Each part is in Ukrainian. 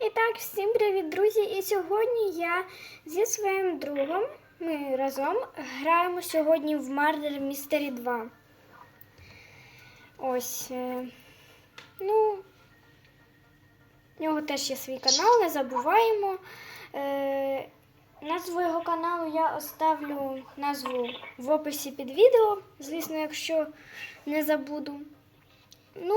І так, всім привіт, друзі! І сьогодні я зі своїм другом. Ми разом граємо сьогодні в Murder Mystery 2. Ось. е, Ну, в нього теж є свій канал, не забуваємо. Е, назву його каналу я оставлю назву в описі під відео, звісно, якщо не забуду. Ну,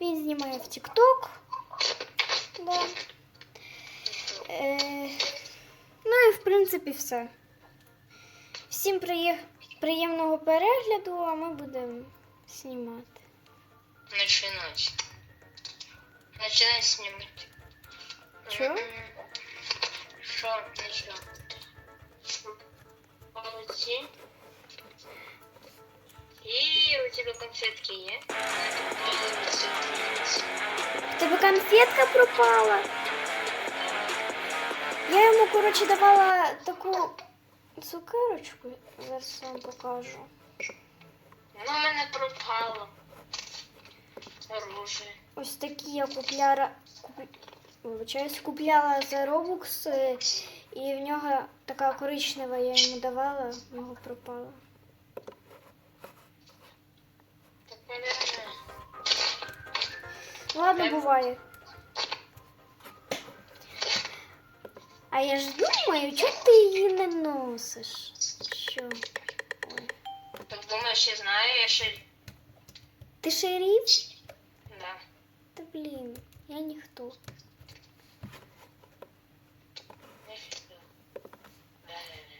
він знімає в TikTok. Да. Е, ну і в принципі все. Всім приє- приємного перегляду, а ми будемо знімати. Начинать. Начинать снимать. Чё? Что? Ничего. Получи. И у тебя конфетки есть? В тебе конфетка пропала. Я йому, коротше, давала таку цукерочку. Зараз вам покажу. Ну, в мене пропало. Оружие. Ось такі я купляла, куп... вибачаюсь, купляла за Robux, е, і в нього така коричнева я йому давала, в нього пропала. Ладно, буває. А я ж думаю, чого ти її не носиш? Що? Ой. Так думаешь, я знаю, я ще... Ти шериф? Да. Та блін, я ніхто. Нифига. Да-да-да.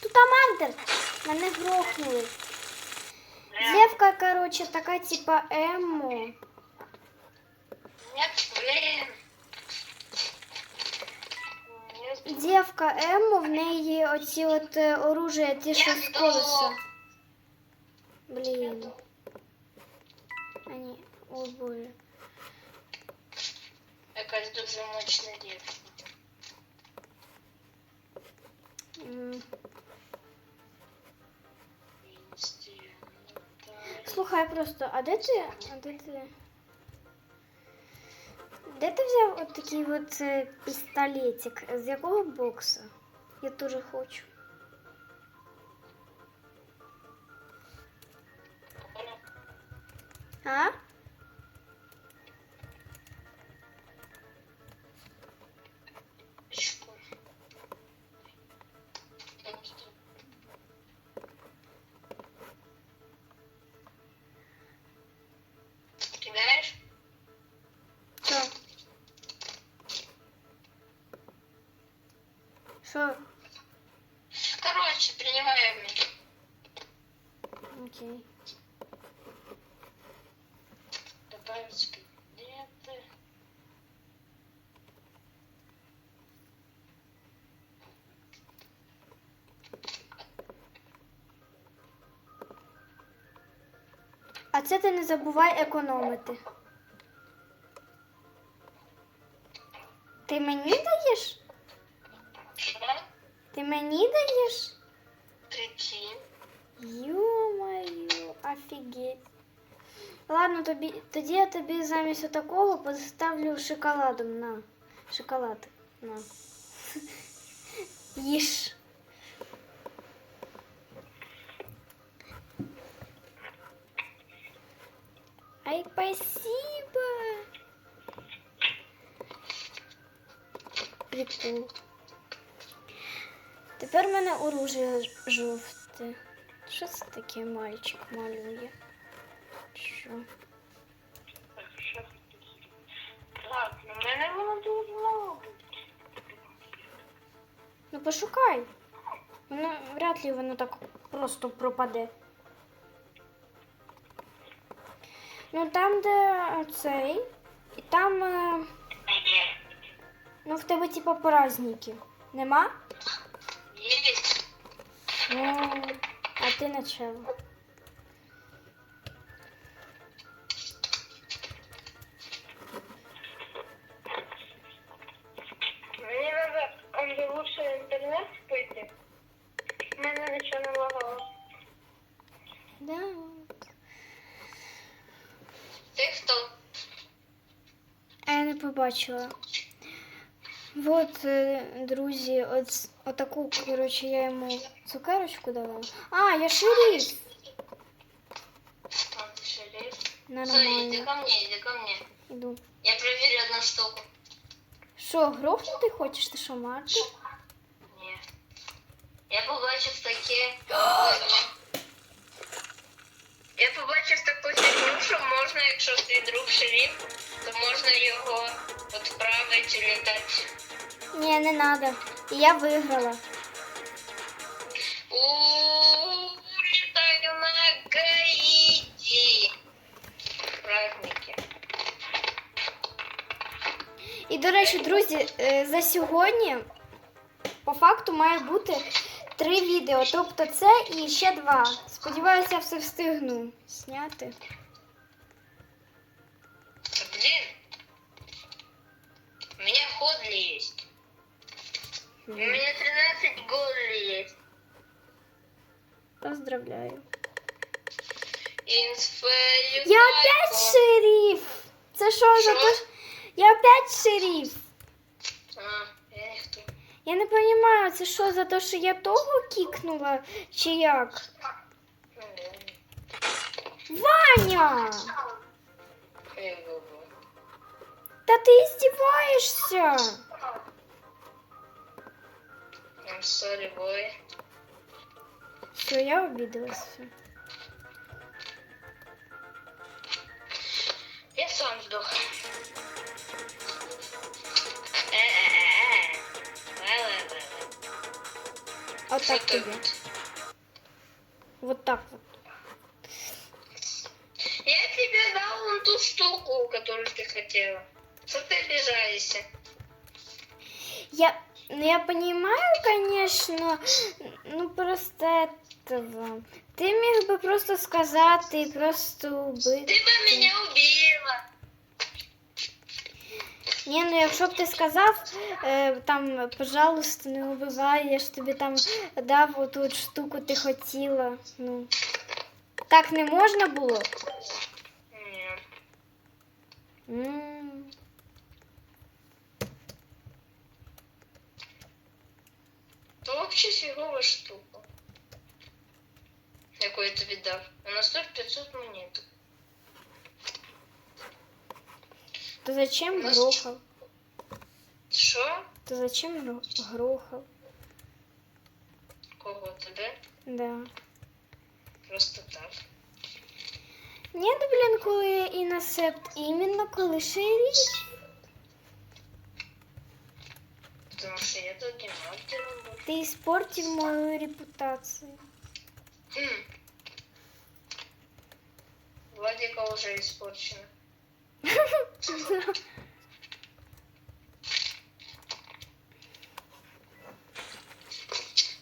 Тут Амантер! Мене грохнули. Девка, короче, така типа Емо. Нет, блин. Нет. Девка Емо, в неї оці от е, оружия, ті, що з колеса. Блін. А ні, о боже. Якась дуже мощна дівка. М. Слухай просто, а де ти? А де ти? Де ти взяв от такий от е, пістолетик? З якого бокса? Я теж хочу. А? Що? Короче, принимай меня. Окей. Добавить предметы. А це ти не забувай економити. Ти мені даєш? Что? Ти мені даєш? Прикинь. Ё-моё, офігеть. Ладно, тобі, тоді я тобі замість такого поставлю шоколадом на. Шоколад. На. Їж. Ай, спасибо. Прикол. Тепер в мене оружие жовте. Що це таке мальчик малює? Що? Так, ну мене воно бути. Ну пошукай. Воно вряд ли воно так просто пропаде. Ну там, де цей, і там, е, ну в тебе типа праздники. Нема? Ну, а ти начало. Мені треба он же лучше інтернет спити. У мене нічого не лагало. Да. Ти хто? побачила. Вот, е, друзі, от, отаку, коротше, я йому цукерочку дала. А, я шериф. А, ты шериф? Сори, иди Нормально. ко мне, иди ко мне. Іду. Я проверю одну штуку. Що, грохнути хочеш? Ти що, Марти? Ні. Я побачив таке. Я побачив таку фігню, що можна, якщо твій друг шериф, то можна його відправити літати. Ні, не. І я виграла. Ууу, літаю на Гаїті. Праздники. І, до речі, друзі, е, за сьогодні по факту має бути три відео. Тобто це і ще два. Сподіваюся, я все встигну зняти. Блин. У меня ходли есть. У меня 13 голли есть. Поздравляю. Я опять шериф! Це що за то? Я опять шериф. А, я не. Я не розумію, це що за те, що я того кікнула, чи як? Ваня! Я выбрал. Та ти здіваєшся? I'm sorry, boy. Все, я обиделась. Все. Я сам сдох. Э-э-э-э. Ла-ла-ла-ла. Вот Что так тебе. Вот так вот. Я тебе дал вон ту штуку, которую ты хотела. Что ты обижаешься? Я, ну, я понимаю, конечно, ну просто этого. Ты міг би просто сказати і просто убити. Ты бы меня убила. Ні, ну якщо б ти сказав, е, там, пожалуйста, не убивай, я ж тобі там дав оту штуку ти хотіла. Ну. Так не можна було? Фиговая штука. Яку я тобі дав. Вона стоїть 500 монет. То зачем Ну, грохав? Що? То зачем гро- грохав? Кого тебе? Да. Просто так. Ні, блін, коли іносепт, іменно коли шеріч. Потому що я тут демонстрирую. Ти іспортив мою репутацію. Хм. Владика уже испорчена.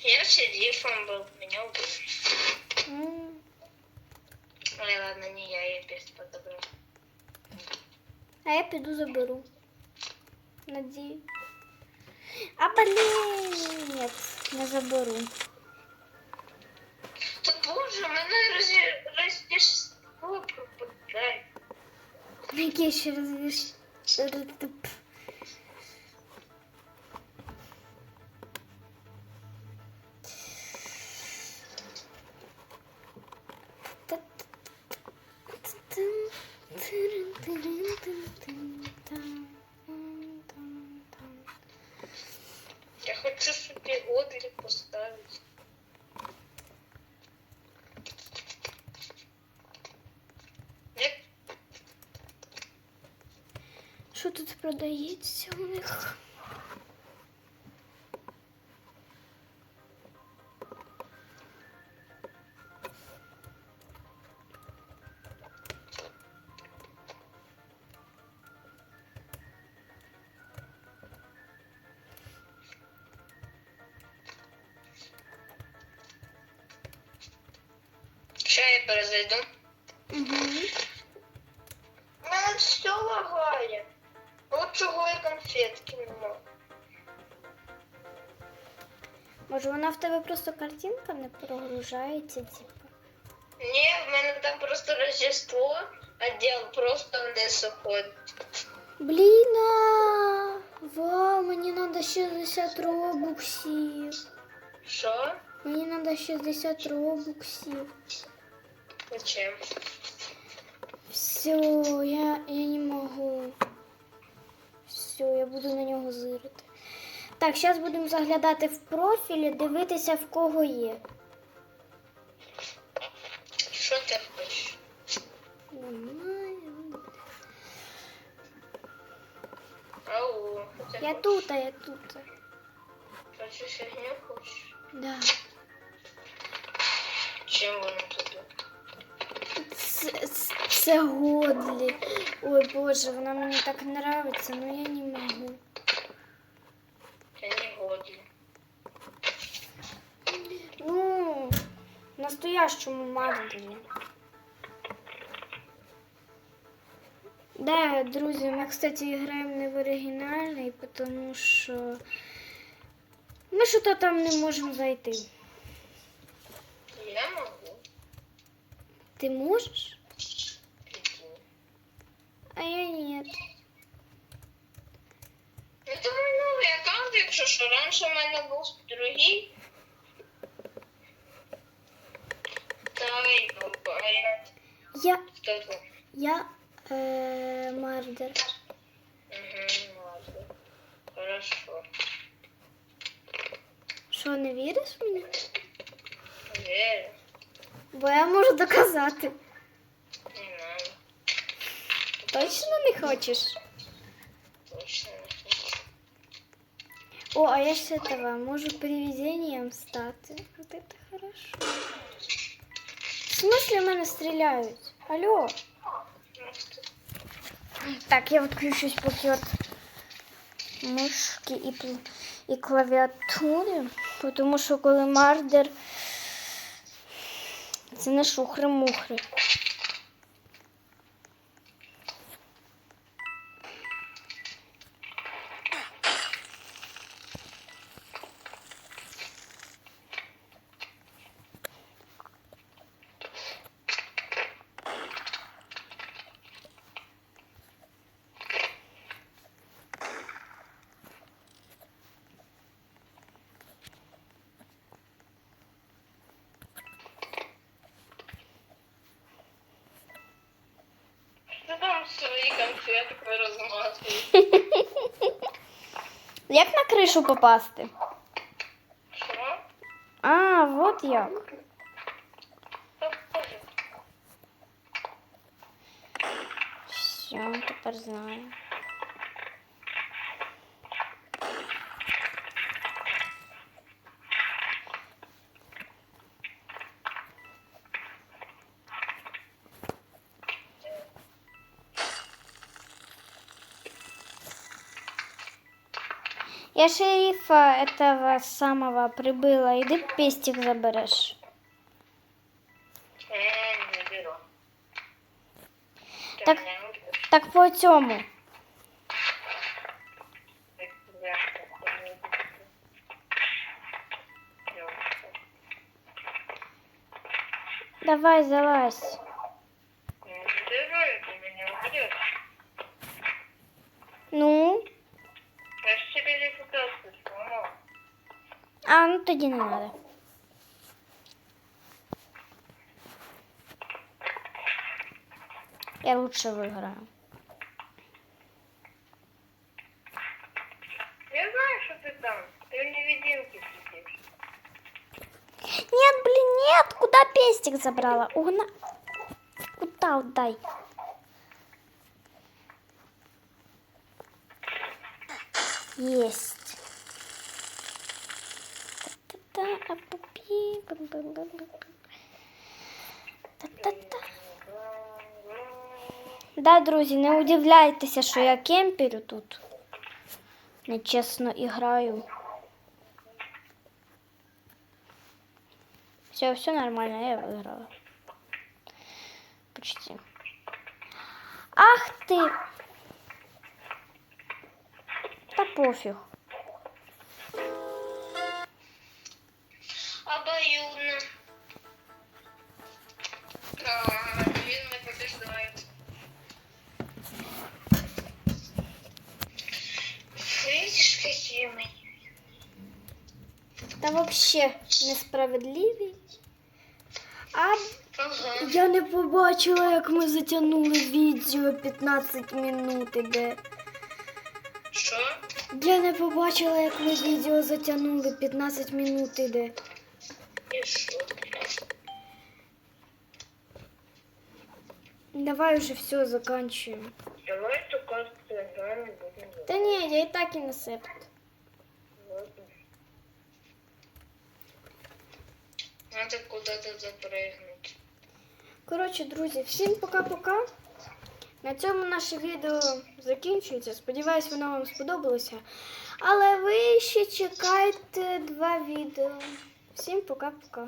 Я шерифом был, меня убили. М, Ой, ладно, не я, я без подобрал. А я піду заберу. Надію. А блін, ні, не заберу. Та боже, мене розі... роздішло пропадай. Який ще розвіш. Я хочу собі годлі поставити. Як Що тут продається у них? Перезайду. Угу. У мене все лагає. От чого я конфетки нема. Може вона в тебе просто картинка не прогружається, типу. Ні, в мене там просто Рождество, а діл просто вниз уходить. Блін, а, вау, мені треба 60 робуксів. Що? Мені треба 60 робуксів. Зачем? Все, я, я не можу. Все, я буду на нього зирити. Так, зараз будемо заглядати в профілі, дивитися, в кого є. Що ти хочеш? Немає. Ау, що ти Я хочеш? тут, а я тут. Хочеш фігню хочеш? Да. Чим воно тобі? Це, Годлі. Ой, Боже, вона мені так нравиться, но я не можу. Це не годно. Ну, настоящему Марвелі. Да, друзі, ми, кстати, граємо не в оригінальний, тому що ми що-то там не можемо зайти. Я можу. Ти можеш? Я ні. Я думаю, новий аккаунт, якщо що раніше в мене був другий. Баба, а я Я. хто тут? Я е, Мардер. Угу, ладно. Хорошо. Що, не віриш мені? Верю. Бо я можу доказати. Не надо. Точно не хочеш? Точно не хочу. О, а я с этого можу привидением стати. Вот это хорошо. В смысле в мене стріляють? Алло. Просто Так, я відключусь поки от мишки і, пл- і клавіатури, тому що коли мардер це не шухри-мухри. Свої розмазую. Як на кришу попасти? Що? А, от як. Все, тепер знаю. Я шерифа этого самого прибыла. Иди пестик заберешь. Е, не беру. Ти Так. Так по цьому. Давай, залазь. А ну тоді не надо. Я лучше виграю. Я знаю, что ты там. Ты в невидимке сидишь. Нет, блин, нет, куда пестик забрала? Угна... Куда отдай? Есть. Да, друзі, не удивляйтеся, що я кемперю тут. Нечесно іграю. Все, все нормально, я выиграла. Почти. Ах ты! Да пофиг. называют Видишь, какие мы. Та вообще несправедливі. А Ага. я не побачила, як ми затягнули відео 15 минут іде. Что? Я не побачила, як ми відео затягнули 15 минут іде. Ешь. Давай вже все заканчуємо. Давай ту карту граємо будемо. Та ні, я і так і насиплю. Надо куда-то запрыгнуть. Коротше, друзі, всім пока-пока. На цьому наше відео закінчується. Сподіваюсь, воно вам сподобалося. Але ви ще чекайте два відео. Всім пока-пока.